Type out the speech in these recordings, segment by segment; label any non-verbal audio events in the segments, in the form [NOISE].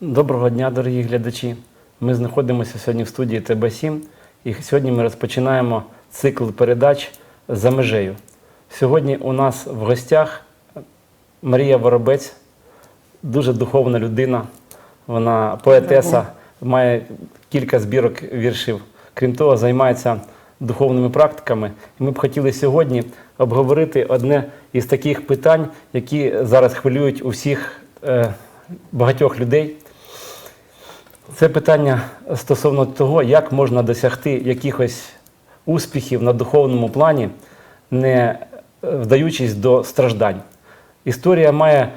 Доброго дня, дорогі глядачі. Ми знаходимося сьогодні в студії ТБ7 і сьогодні ми розпочинаємо цикл передач за межею. Сьогодні у нас в гостях Марія Воробець, дуже духовна людина. Вона поетеса, має кілька збірок віршів. Крім того, займається духовними практиками. І ми б хотіли сьогодні обговорити одне із таких питань, які зараз хвилюють у всіх е, багатьох людей. Це питання стосовно того, як можна досягти якихось успіхів на духовному плані, не е, вдаючись до страждань. Історія має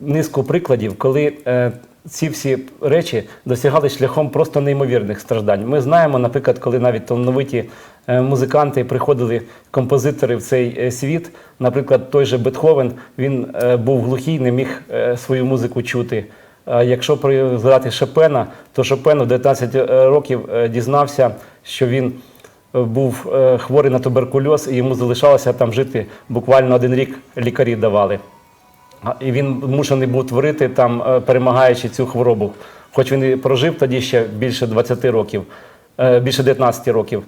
низку прикладів, коли е, ці всі речі досягали шляхом просто неймовірних страждань. Ми знаємо, наприклад, коли навіть талановиті е, музиканти приходили, композитори в цей е, світ, наприклад, той же Бетховен, він е, був глухий, не міг е, свою музику чути. Якщо згадати Шопена, то Шопен у 19 років е, дізнався, що він е, був е, хворий на туберкульоз, і йому залишалося там жити буквально один рік лікарі давали. І він змушений був творити там, е, перемагаючи цю хворобу. Хоч він і прожив тоді ще більше 20 років, е, більше 19 років.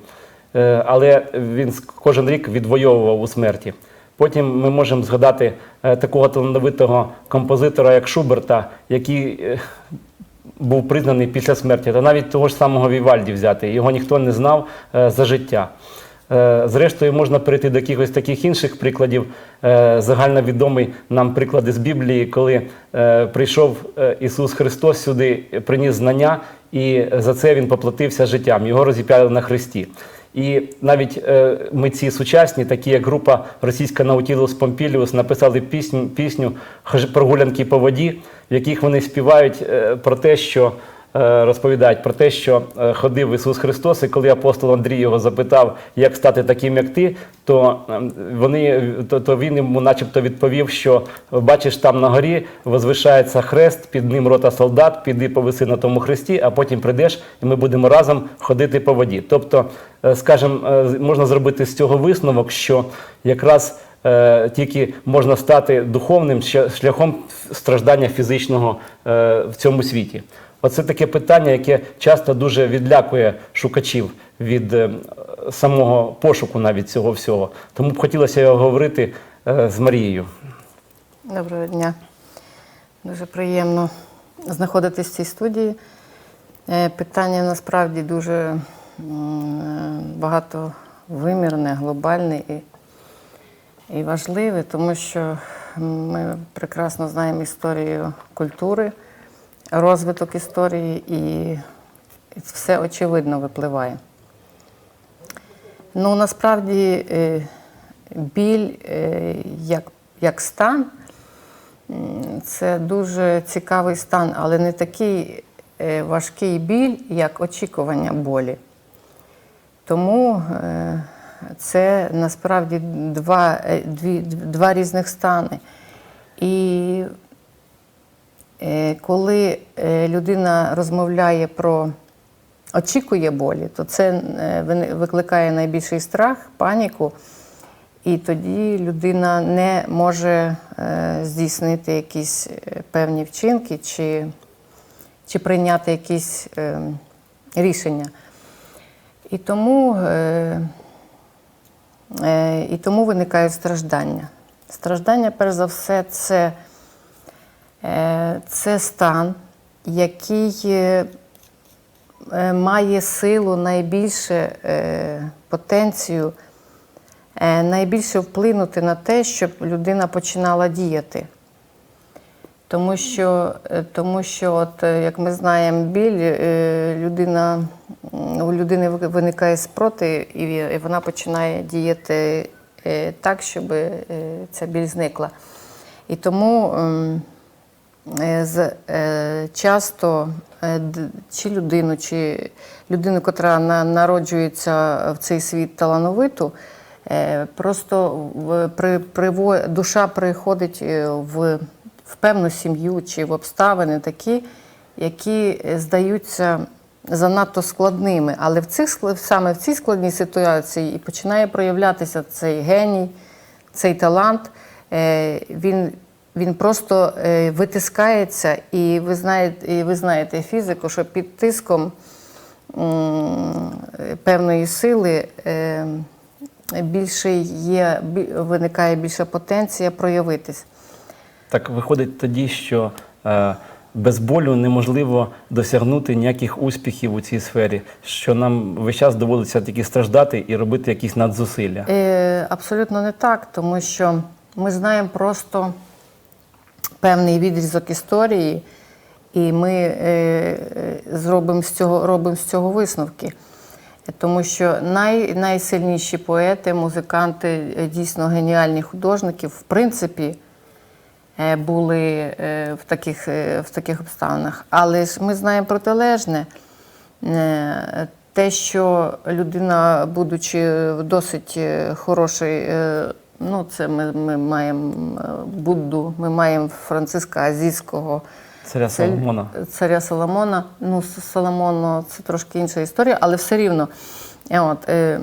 Е, Але він кожен рік відвоював у смерті. Потім ми можемо згадати е, такого талановитого композитора, як Шуберта, який е, був признаний після смерті, та навіть того ж самого Вівальді взяти. Його ніхто не знав е, за життя. Зрештою, можна перейти до якихось таких інших прикладів. Загальновідомий нам приклад із Біблії, коли прийшов Ісус Христос сюди, приніс знання, і за це Він поплатився життям. Його розіп'яли на хресті. І навіть е, митці сучасні, такі як група російська Наутілус Помпіліус, написали пісню, пісню «Хож- прогулянки по воді, в яких вони співають е, про те, що розповідають про те, що е, ходив Ісус Христос, і коли апостол Андрій його запитав, як стати таким, як ти, то ем, вони то, то він йому, начебто, відповів, що бачиш, там на горі возвишається хрест, під ним рота солдат, піди повиси на тому хресті, а потім прийдеш, і ми будемо разом ходити по воді. Тобто, е, скажімо, е, можна зробити з цього висновок, що якраз е, тільки можна стати духовним шляхом страждання фізичного е, в цьому світі. Оце таке питання, яке часто дуже відлякує шукачів від е, самого пошуку навіть цього всього. Тому б хотілося його говорити е, з Марією. Доброго дня. Дуже приємно знаходитись в цій студії. Е, Питання насправді дуже багатовимірне, глобальне і, і важливе, тому що ми прекрасно знаємо історію культури, розвиток історії, і все очевидно випливає. Ну, насправді, е, біль е, як, як стан це дуже цікавий стан, але не такий е, важкий біль, як очікування болі. Тому це насправді два, дві, два різних стани. І Коли е, людина розмовляє про очікує болі, то це е, викликає найбільший страх, паніку, і тоді людина не може е, здійснити якісь е, певні вчинки чи, чи прийняти якісь е, рішення. І тому, е, е, і тому виникають страждання. Страждання, перш за все, це Е, Це стан, який е, е, має силу найбільше е, потенцію, е, найбільше вплинути на те, щоб людина починала діяти. Тому що, е, тому що от, е, як ми знаємо, біль, е, людина, у людини виникає спротив, і вона починає діяти е, так, щоб е, ця біль зникла. І тому ем, е, е, часто е, чи людину, чи людину, котра на, народжується в цей світ талановиту, е, просто при, приво, душа приходить е, в, в певну сім'ю чи в обставини такі, які е, здаються занадто складними. Але в цих, саме в цій складній ситуації і починає проявлятися цей геній, цей талант. Е, Він він просто е, витискається, і ви знаєте, і ви знаєте фізику, що під тиском е, певної сили е, більше є, виникає більша потенція проявитись. Так виходить тоді, що без болю неможливо досягнути ніяких успіхів у цій сфері, що нам весь час доводиться тільки страждати і робити якісь надзусилля. Е, абсолютно не так, тому що ми знаємо просто певний відрізок історії, і ми е, е, зробимо з цього, робимо з цього висновки. Тому що най, найсильніші поети, музиканти, е, дійсно геніальні художники, в принципі, е, були в таких, в таких обставинах. Але ж ми знаємо протилежне. Те, що людина, будучи в досить хороший, ну це ми, ми маємо е, Будду, ми маємо Франциска Азійського, Царя Соломона. Царя Соломона. Ну, С- Соломону це трошки інша історія, але все рівно. Е, От, е,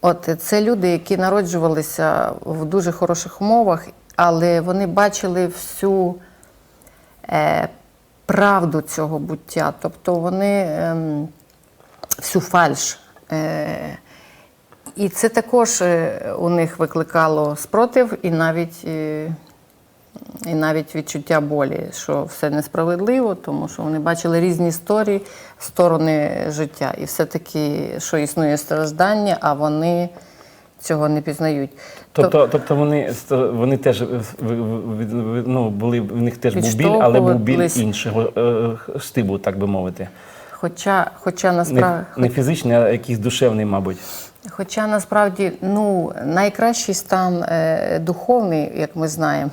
от е, це люди, які народжувалися в дуже хороших умовах, але вони бачили всю е, правду цього буття. Тобто вони ем, всю фальш. Е, і це також е, у них викликало спротив і навіть, е, і навіть відчуття болі, що все несправедливо, тому що вони бачили різні історії, сторони життя. І все-таки, що існує страждання, а вони цього не пізнають. Тобто, тобто вони, вони теж ну, були, в них теж був біль, але був біль іншого е, штибу, так би мовити. Хоча, хоча Не, насправді. не фізичний, а якийсь душевний, мабуть. Хоча насправді ну, найкращий стан е, духовний, як ми знаємо,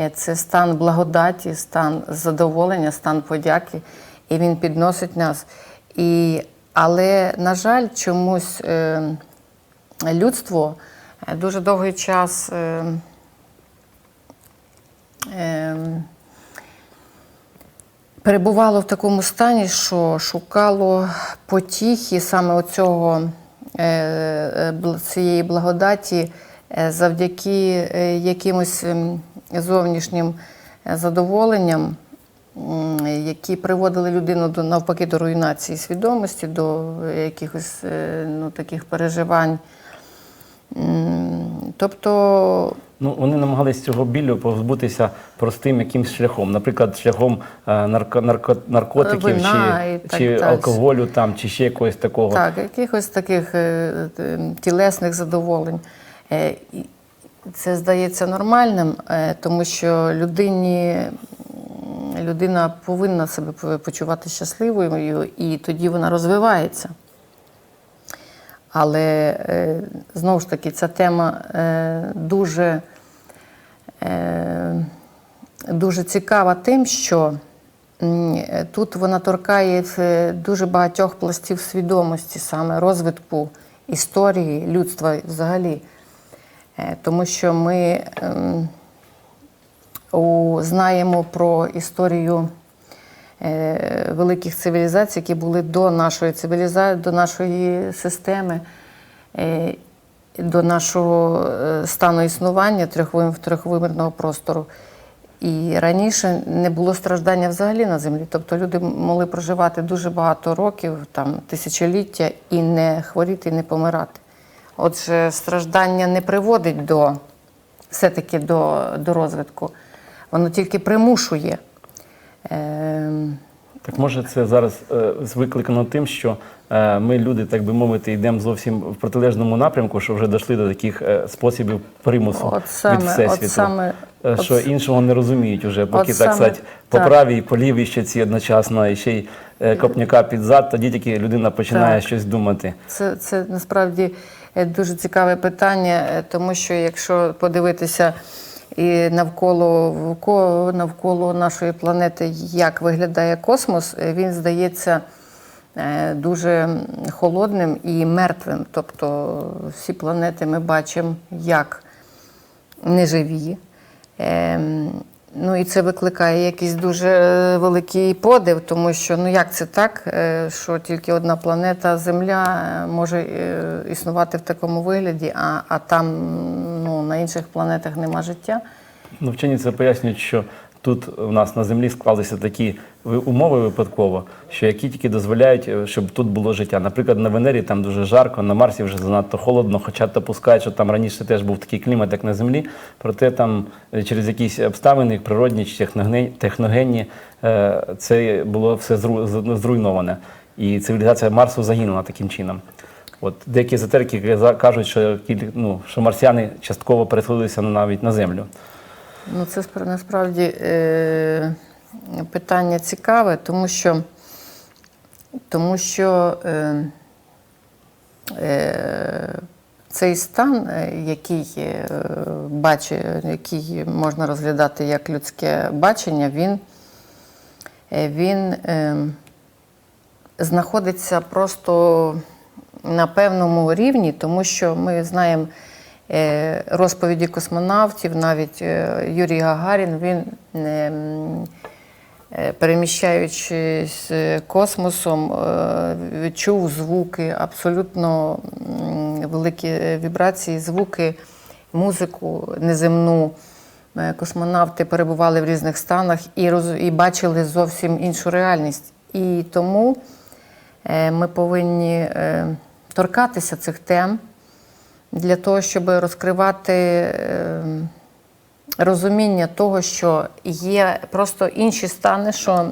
е, це стан благодаті, стан задоволення, стан подяки, і він підносить нас. І, але, на жаль, чомусь е, людство е, дуже довгий час. Е, е, перебувало в такому стані, що шукало потіхи саме оцього, цієї благодаті е, завдяки е, якимось ем, зовнішнім е, задоволенням, які приводили людину до навпаки до руйнації свідомості, до якихось е, ну, таких переживань. Тобто Ну, вони намагались цього білю позбутися простим якимсь шляхом, наприклад, шляхом е, нарко, нарко, наркотиків Вина чи, так чи алкоголю там, чи ще якогось такого. Так, якихось таких е, е, тілесних задоволень. Це здається нормальним, тому що людині, людина повинна себе почувати щасливою, і тоді вона розвивається. Але е, знову ж таки, ця тема е, дуже, е, дуже цікава тим, що тут вона торкає дуже багатьох пластів свідомості, саме розвитку історії людства взагалі. Тому що ми ем, знаємо про історію великих цивілізацій, які були до нашої цивілізації, до нашої системи, е, до нашого е, стану існування трьохвим- трьохвимірного простору. І раніше не було страждання взагалі на землі. Тобто люди могли проживати дуже багато років, там тисячоліття, і не хворіти, і не помирати. Отже, страждання не приводить до все-таки до, до розвитку. Воно тільки примушує. Ем, Так може це зараз е, викликано тим, що е, ми, люди, так би мовити, йдемо зовсім в протилежному напрямку, що вже дійшли до таких е, способів примусу От саме- від от саме- Е, от що с- іншого не розуміють вже, поки от так саме сказати, по так. правій і по лівій щоці одночасно, і ще й е, копняка під зад, тоді тільки людина починає Так. щось думати. Це, це насправді е, дуже цікаве питання, е, тому що якщо подивитися і навколо, навколо нашої планети, як виглядає космос, е, він здається е, дуже холодним і мертвим. Тобто всі планети ми бачимо як неживі. Ем, Ну і це викликає якийсь дуже великий подив, тому що ну як це так, е, що тільки одна планета Земля може існувати в такому вигляді, а, а там на інших планетах нема життя. Ну, вчені це пояснюють, що тут у нас на землі склалися такі умови випадково, що які тільки дозволяють, е, щоб тут було життя. Наприклад, на Венері там дуже жарко, на Марсі вже занадто холодно, хоча допускають, що там раніше теж був такий клімат, як на землі. Проте там е, через якісь обставини, природні чи техногенні- е, це було все зру- зруйноване. І цивілізація Марсу загинула таким чином. От деякі езотерики кажуть, що ну, що марсіани частково переселилися навіть на землю. Ну, це насправді е, питання цікаве, тому що, тому що е, е, цей стан, е, який, е, бачи, який можна розглядати як людське бачення, він, е, він е, знаходиться просто на певному рівні, тому що ми знаємо е, розповіді космонавтів, навіть е, Юрій Гагарін, він, е, переміщаючись космосом, відчув звуки, абсолютно великі вібрації, звуки, музику неземну. Космонавти перебували в різних станах і, роз, і бачили зовсім іншу реальність. І тому ми повинні торкатися цих тем для того, щоб розкривати е, розуміння того, що є просто інші стани, що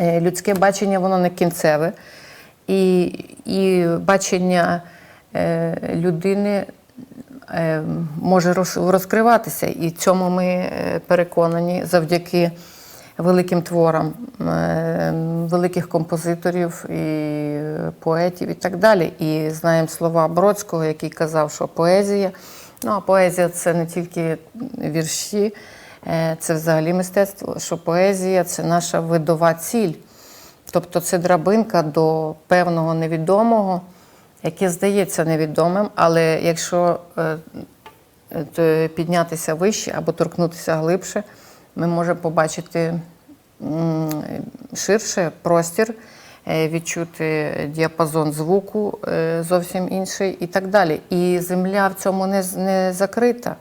е, людське бачення воно не кінцеве, і, і бачення е, людини е, може розкриватися. І цьому ми переконані завдяки великим творам е, великих композиторів і поетів і так далі. І знаємо слова Бродського, який казав, що поезія. Ну, а поезія це не тільки вірші, е, це взагалі мистецтво, що поезія це наша видова ціль. Тобто це драбинка до певного невідомого, яке здається невідомим, але якщо е, піднятися вище або торкнутися глибше, ми можемо побачити ширше простір, е, відчути діапазон звуку е, зовсім інший і так далі. І земля в цьому не, не закрита.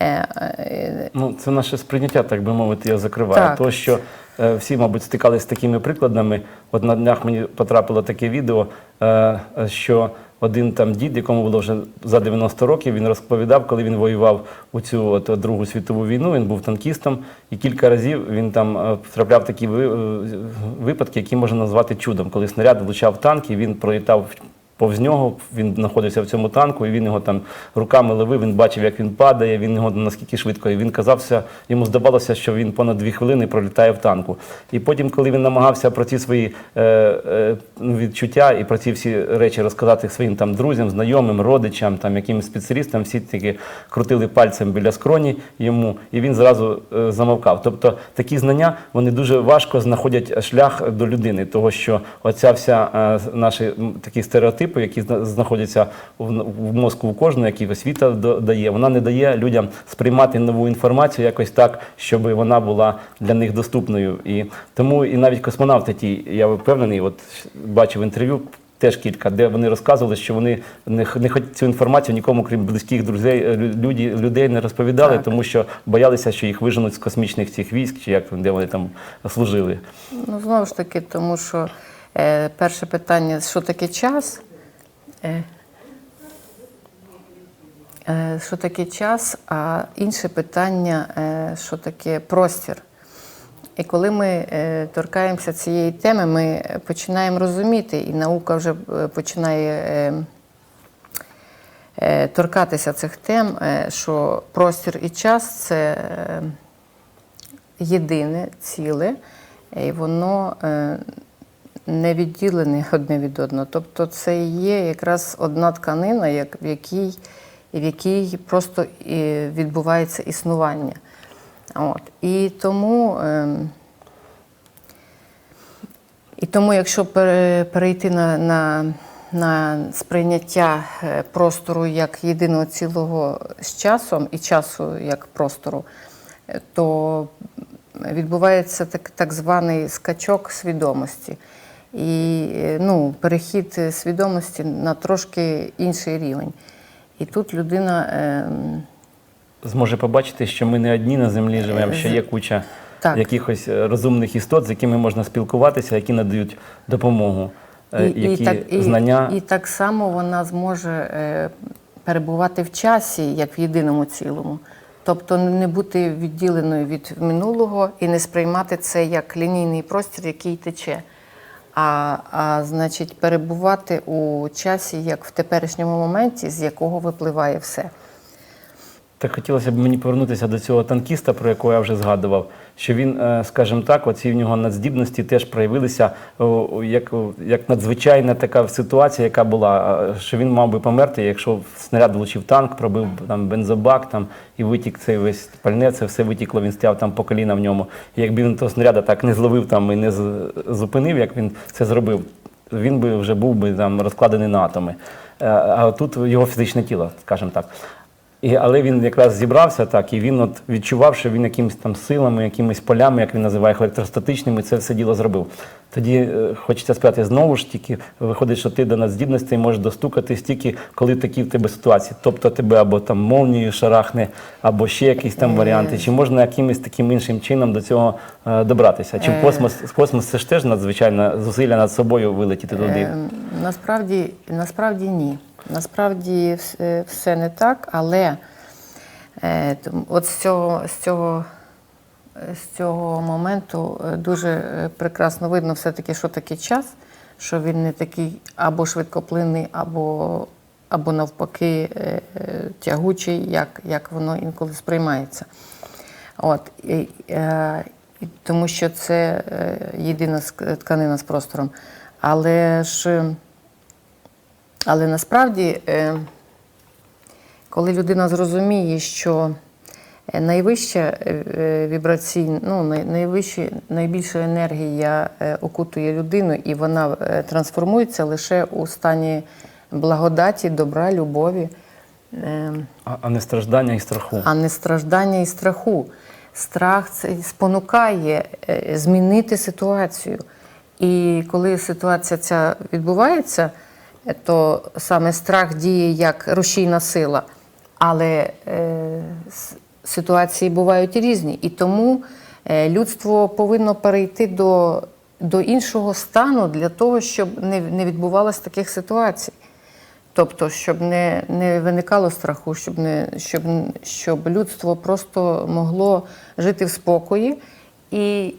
Е, Ну, це наше сприйняття, так би мовити, я закриваю. Так. То, що е, всі, мабуть, стикалися з такими прикладами. От на днях мені потрапило таке відео, е, що один там дід, якому було вже за 90 років, він розповідав, коли він воював у цю от, Другу світову війну, він був танкістом, і кілька разів він там втрапляв такі е, випадки, які можна назвати чудом. Коли снаряд влучав танк, і він пролітав повз нього, він знаходився в цьому танку, і він його там руками ловив, він бачив, як він падає, він його наскільки швидко. І він казався, йому здавалося, що він понад дві хвилини пролітає в танку. І потім, коли він намагався про ці свої е, е, ну, відчуття і про ці всі речі розказати своїм там друзям, знайомим, родичам, там якимось спеціалістам, всі таки крутили пальцем біля скроні йому, і він зразу е, замовкав. Тобто такі знання вони дуже важко знаходять шлях до людини, того що оця вся е, наші такі стереотипи, які зна- знаходяться в, мозку у кожного, які освіта дає, вона не дає людям сприймати нову інформацію якось так, щоб вона була для них доступною. І тому і навіть космонавти, ті, я впевнений, от бачив інтерв'ю. Теж кілька, де вони розказували, що вони не, не хоч цю інформацію нікому, крім близьких друзей, е, люди, людей не розповідали, Так. тому що боялися, що їх виженуть з космічних цих військ, чи як де вони там служили. Ну, знову ж таки, тому що е, перше питання, що таке час? Е, е, що таке час, а інше питання, е, що таке простір. І коли ми торкаємося цієї теми, ми починаємо розуміти, і наука вже починає торкатися цих тем, що простір і час це єдине ціле, і воно не відділене одне від одного. Тобто це є якраз одна тканина, як, в, якій, в якій просто відбувається існування. От. І тому. ем, і тому, якщо перейти на, на, на сприйняття е, простору як єдиного цілого з часом і часу як простору, е, то відбувається так, так званий скачок свідомості. І е, ну, перехід е, свідомості на трошки інший рівень. І тут людина. ем, зможе побачити, що ми не одні на землі живемо, що є куча Так. якихось е, розумних істот, з якими можна спілкуватися, які надають допомогу, е, які знання. і так само вона зможе е, перебувати в часі, як в єдиному цілому. Тобто не бути відділеною від минулого і не сприймати це як лінійний простір, який тече. А, а значить, перебувати у часі, як в теперішньому моменті, з якого випливає все. Так хотілося б мені повернутися до цього танкіста, про якого я вже згадував. Що він, е, скажімо так, оці в нього надздібності теж проявилися як, як надзвичайна така ситуація, яка була, е, що він мав би померти, якщо снаряд влучив танк, пробив там бензобак там і витік цей весь пальне, це все витікло, він стояв там по коліна в ньому. І якби він того снаряда так не зловив там і не зупинив, як він це зробив, він би вже був би там розкладений на атоми. Е, А тут його фізичне тіло, скажімо так. І, але він якраз зібрався так, і він от відчував, що він якимись там силами, якимись полями, як він називає їх, електростатичними, це все діло зробив. Тоді е, хочеться спитати знову ж тільки, виходить, що ти до надздібностей можеш достукатись тільки, коли такі в тебе ситуації. Тобто тебе або там молнією шарахне, або ще якісь там варіанти. Чи можна якимось таким іншим чином до цього е, добратися? Чи в космос, космос це ж теж надзвичайно зусилля над собою вилетіти туди? Е, Насправді, насправді ні. Насправді все, все не так, але е, от з цього, з цього, е, з цього моменту е, дуже е, прекрасно видно все-таки, що таке час, що він не такий або швидкоплинний, або, або навпаки е, е, тягучий, як, як воно інколи сприймається. От, і, е, і тому що це е, єдина тканина з простором. Але ж е, але насправді, е, коли людина зрозуміє, що е, найвища е, вібраційна, ну, найвища, найбільша енергія окутує людину, і вона трансформується лише у стані благодаті, добра, любові. е, А, а не страждання і страху. а не страждання і страху. Страх це спонукає змінити ситуацію. І коли ситуація ця відбувається, то саме страх діє як рушійна сила. Але е, ситуації бувають різні. І тому е, людство повинно перейти до, до іншого стану для того, щоб не, не відбувалось таких ситуацій. Тобто, щоб не, не виникало страху, щоб, не, щоб, щоб людство просто могло жити в спокої. І,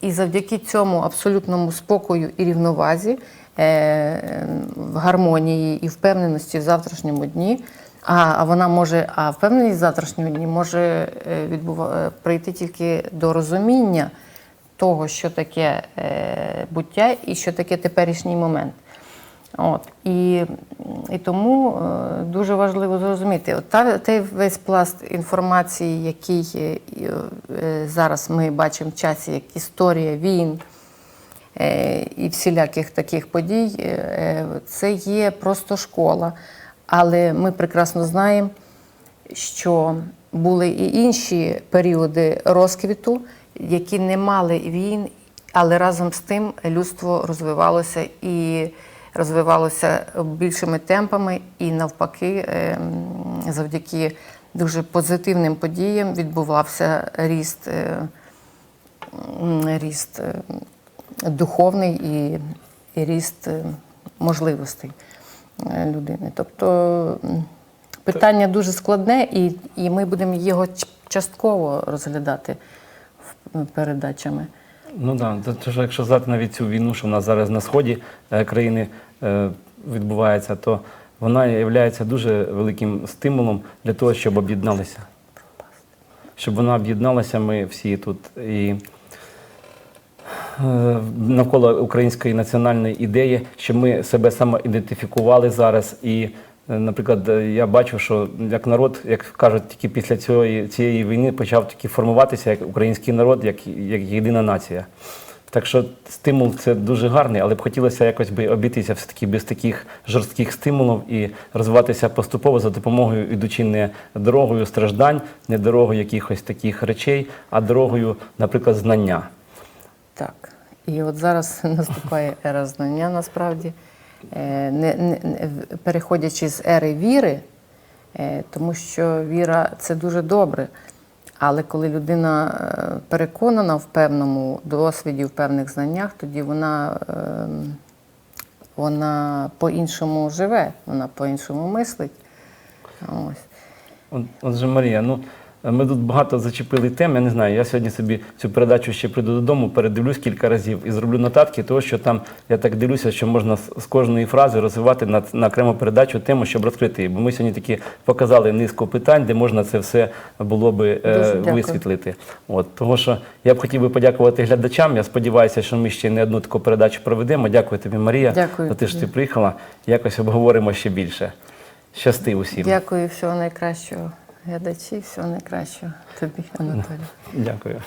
і завдяки цьому абсолютному спокою і рівновазі, в гармонії і впевненості в завтрашньому дні. А, вона може, а впевненість в завтрашньому дні може е, відбува, е, прийти тільки до розуміння того, що таке е, буття і що таке теперішній момент. От. І, і тому е, дуже важливо зрозуміти, от та, той весь пласт інформації, який е, е, зараз ми бачимо в часі, як історія війн е, і всіляких таких подій, е, е, це є просто школа. Але ми прекрасно знаємо, що були і інші періоди розквіту, які не мали війн, але разом з тим людство розвивалося і розвивалося більшими темпами, і навпаки, завдяки дуже позитивним подіям відбувався ріст, е, ріст е, духовний і, і ріст е, можливостей е, людини. Тобто питання дуже складне, і, і ми будемо його частково розглядати передачами. Ну так, да. Тож, якщо взяти навіть цю війну, що в нас зараз на сході е, країни відбувається, то вона є дуже великим стимулом для того, щоб об'єдналися. Щоб вона об'єдналася, ми всі тут і навколо української національної ідеї, щоб ми себе самоідентифікували зараз. І, е, наприклад, е, я бачу, що як народ, як кажуть, тільки після цієї, цієї війни почав таки формуватися як український народ, як, як єдина нація. Так що стимул це дуже гарний, але б хотілося якось би обійтися все-таки без таких жорстких стимулів і розвиватися поступово за допомогою, ідучи не дорогою страждань, не дорогою якихось таких речей, а дорогою, наприклад, знання. Так. І от зараз [LAUGHS] наступає ера знання насправді. Е, Не, не, переходячи з ери віри Е, Тому що віра це дуже добре. Але коли людина е, переконана в певному досвіді, в певних знаннях, тоді вона, ем, вона по-іншому живе, вона по-іншому мислить. Ось. От- Отже, Марія, ну ми тут багато зачепили тем. Я не знаю. Я сьогодні собі цю передачу ще прийду додому, передивлюсь кілька разів і зроблю нотатки, того що там я так дивлюся, що можна з, кожної фрази розвивати на, на окрему передачу тему, щоб розкрити її. Бо ми сьогодні такі показали низку питань, де можна це все було би е, висвітлити. От того, що я б хотів би подякувати глядачам. Я сподіваюся, що ми ще не одну таку передачу проведемо. Дякую тобі, Марія, Дякую за те, що ти приїхала. Якось обговоримо ще більше. Щасти усім. Дякую, всього найкращого глядачі. Всього найкращого тобі, Анатолій. Дякую.